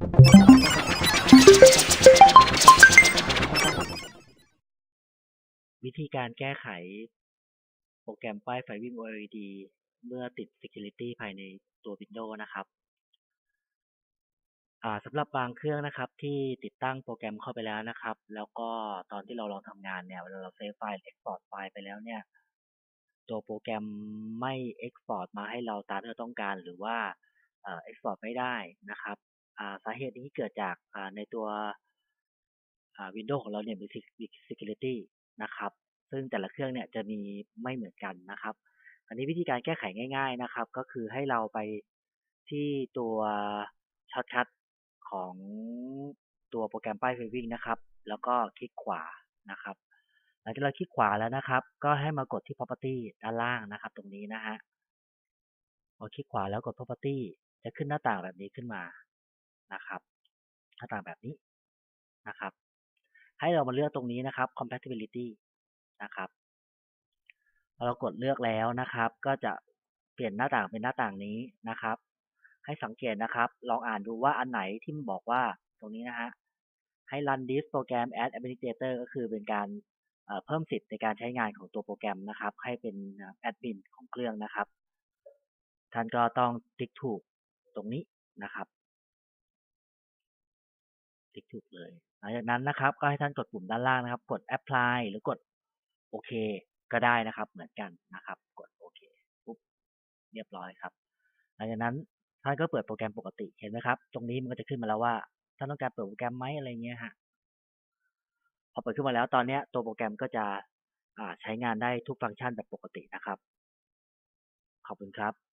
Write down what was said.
วิธีการแก้ไข โปรแกรมป้ายไฟวิ่ง OLED เมื่อติด Security ภายในตัว Windows นะครับอ่าสำหรับบางเครื่องนะครับที่ติดตั้งโปรแกรมเข้าไปแล้วนะครับ แล้วก็ตอนที่เราลองทำงานเนี่ยเวลาเราเซฟไฟล์ Export ไฟล์ไปแล้วเนี่ย ตัวโปรแกรมไม่ Export มาให้เราตามที่เราต้องการหรือว่าเอ่อ Export ไม่ได้นะครับ สาเหตุนี้เกิดจากในตัว Windows ของเราเนี่ยมี Security นะครับ ซึ่งแต่ละเครื่องเนี่ยจะมีไม่เหมือนกันนะครับ อันนี้วิธีการแก้ไขง่าย ๆนะครับ ก็คือให้เราไปที่ตัวช็อตคัทของตัวโปรแกรมป้ายไฟวิ่งนะครับ แล้วก็คลิกขวานะครับ หลังจากเราคลิกขวาแล้วนะครับ ก็ให้มากดที่ property ด้านล่างนะครับ ตรงนี้นะฮะพอคลิกขวาแล้วกด property จะขึ้นหน้าต่างแบบนี้ขึ้นมา นะครับหน้าต่างแบบนี้นะครับ ให้เรามาเลือกตรงนี้นะครับ compatibility นะครับพอเรากดเลือกแล้วนะครับ ก็จะเปลี่ยนหน้าต่างเป็นหน้าต่างนี้นะครับ ให้สังเกตนะครับ ลองอ่านดูว่าอันไหนที่มันบอกว่าตรงนี้นะฮะให้ run this program as administrator ก็คือเป็นการเพิ่มสิทธิ์ในการใช้งานของตัวโปรแกรมนะครับ ให้เป็นแอดมินของเครื่องนะครับ ท่านก็ต้องติ๊กถูกตรงนี้นะครับ ติ๊กถูกเลย หลังจากนั้นนะครับ ก็ให้ท่านกดปุ่มด้านล่างนะครับ กด apply หรือกดโอเคก็ได้นะครับ เหมือนกันนะครับ กดโอเคปุ๊บเรียบร้อยครับ หลังจากนั้นท่านก็เปิดโปรแกรมปกติเห็นไหมครับ ตรงนี้มันก็จะขึ้นมาแล้วว่าท่านต้องการเปิดโปรแกรมไหมอะไรเงี้ยฮะพอเปิดขึ้นมาแล้วตอนนี้ตัวโปรแกรมก็จะใช้งานได้ทุกฟังก์ชันแบบปกตินะครับ ขอบคุณครับ